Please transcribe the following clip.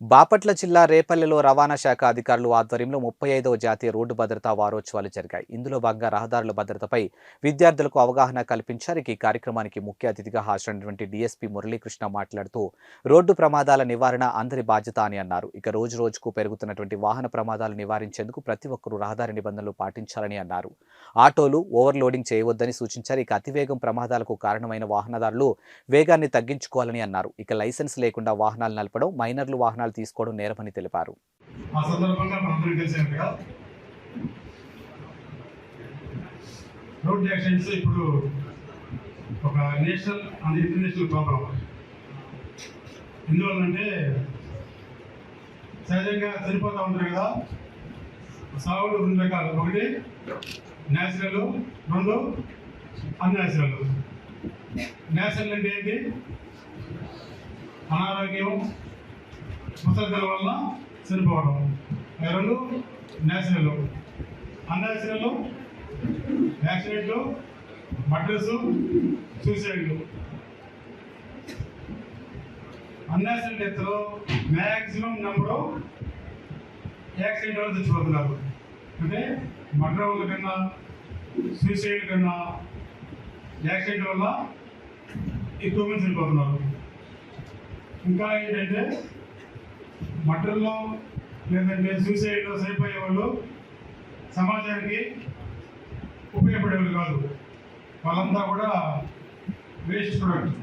బాపట్ల జిల్లా రేపల్లెలో రవాణా శాఖ అధికారులు ఆధ్వర్యంలో ముప్పై ఐదవ జాతీయ రోడ్డు భద్రతా వారోత్సవాలు జరిగాయి. ఇందులో భాగంగా రహదారుల భద్రతపై విద్యార్థులకు అవగాహన కల్పించారు. ఈ కార్యక్రమానికి ముఖ్య అతిథిగా హాజరైనటువంటి డీఎస్పీ మురళీకృష్ణ మాట్లాడుతూ రోడ్డు ప్రమాదాల నివారణ అందరి బాధ్యత అని అన్నారు. ఇక రోజు రోజుకు పెరుగుతున్నటువంటి వాహన ప్రమాదాలు నివారించేందుకు ప్రతి ఒక్కరూ రహదారి నిబంధనలు పాటించాలని అన్నారు. ఆటోలు ఓవర్లోడింగ్ చేయవద్దని సూచించారు. ఇక అతివేగం ప్రమాదాలకు కారణమైన వాహనదారులు వేగాన్ని తగ్గించుకోవాలని అన్నారు. ఇక లైసెన్స్ లేకుండా వాహనాలు నడపడం మైనర్లు వాహనాలు తీసుకోవడం నేరమని తెలిపారు. ఆ సందర్భంగా రోడ్ యాక్సిడెంట్స్ ఇప్పుడు ఒక నేషనల్ అండ్ ఇంటర్నేషనల్ ప్రాబ్లం ఎందువల్లంటే సహజంగా చనిపోతూ ఉంటారు కదా సాగులు రెండు రకాలు. ఒకటి న్యాచురల్ రెండు అన్యాచురల్ న్యాచురల్ అంటే ఏంటి? అనారోగ్యం ముసలితల వల్ల చనిపోవడం. ఎవరు? రెండు న్యాచురల్ అన్యాచురల్ యాక్సిడెంట్లు మర్డర్స్ సూసైడ్లు. అన్యాచురల్ డెత్లో మ్యాక్సిమం నెంబరు యాక్సిడెంట్ వల్ల చచ్చిపోతున్నారు. అంటే మర్డర్ వల్ల కన్నా సూసైడ్ కన్నా యాక్సిడెంట్ వల్ల ఎక్కువ మంది చనిపోతున్నారు. ఇంకా ఏంటంటే మటర్లో లేదంటే సూసైడ్లో సేఫ్ వాళ్ళు సమాజానికి ఉపయోగపడేవాళ్ళు కాదు. వాళ్ళంతా కూడా వేస్ట్ ప్రొడక్ట్